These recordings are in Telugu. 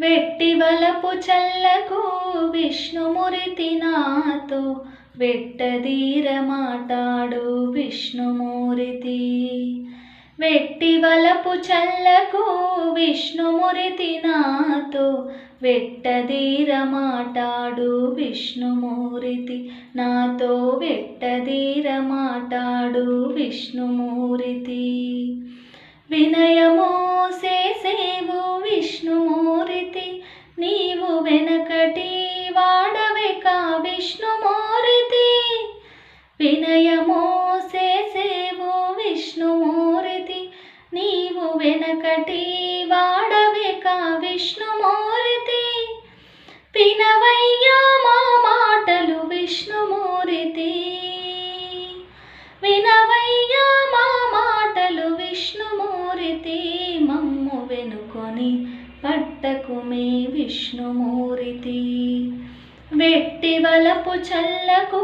వెట్టి వలపు చల్లకు విష్ణుమురితి నాతో వెట్టదీర మాటాడు విష్ణుమూరితి వెట్టి వలపు చల్లకు విష్ణుమురితి నాతో వెట్టదీర మాటాడు విష్ణుమూరితి నాతో వెట్టదీర మాటాడు విష్ణుమూరితి వినయమో చేసేవు విష్ణుమూర్తి నీవు వెనకటి వాడవిక విష్ణుమూరితి విష్ణుమూర్తి వినయమో చేసేవు నీవు వెనకటి వాడవిక విష్ణుమూరితి పినవయ్యా నట్టకు మీ విష్ణుమూరితి. వెట్టి వలపు చల్లకు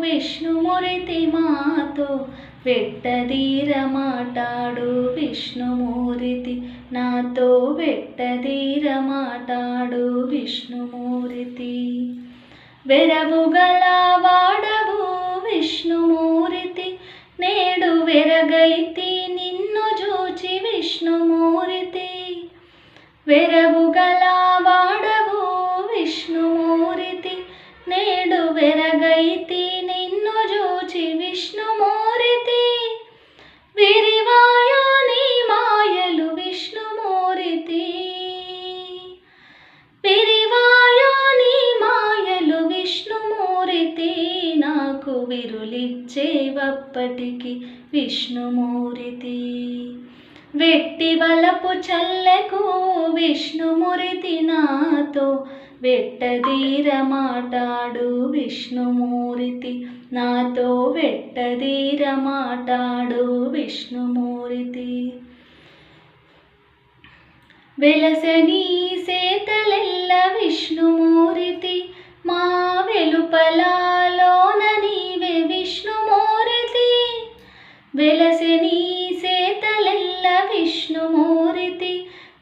విష్ణుమూర్తి మాతో వెట్టదీర మాటాడు విష్ణుమూరితి. నాతో వెట్టదీర మాటాడు విష్ణుమూరితి. వెరవు గల వాడవు విష్ణుమూరితి. నేడు వెరగైతి నిన్ను చూచి విష్ణుమూరితి. వెర నాకు విరులిచ్చేవప్పటికి విష్ణుమూర్తి. వెట్టి వలపు చల్లకు విష్ణుమూర్తి నాతో వెట్టదీర మాటాడు విష్ణుమూర్తి. నాతో వెట్టదీర మాటాడు విష్ణుమూర్తి. వెలసని సేతల వెలసి నీ సేతలెల్ల విష్ణుమూరితి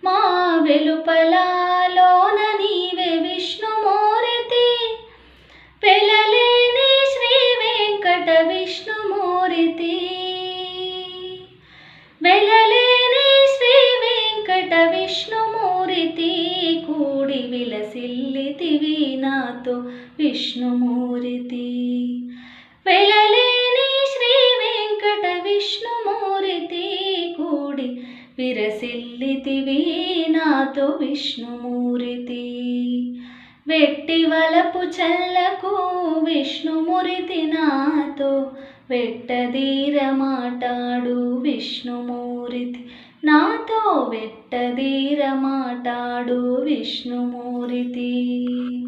మా వెలుపలాలోన నీవే విష్ణుమూరితి పెళ్ళలేని శ్రీ వెంకట విష్ణుమూరితి వెలలేని శ్రీ వెంకట విష్ణుమూరితి కూడి విలసిల్లితివి నాతో విష్ణుమూరితి వెలలేని విరసిల్లితివి నాతో విష్ణుమూరితి. వెట్టి వలపు చల్లకు విష్ణుమురితి నాతో. వెట్టదీర మాటాడు విష్ణుమూరితి. నాతో వెట్టదీర మాటాడు విష్ణుమూరితి.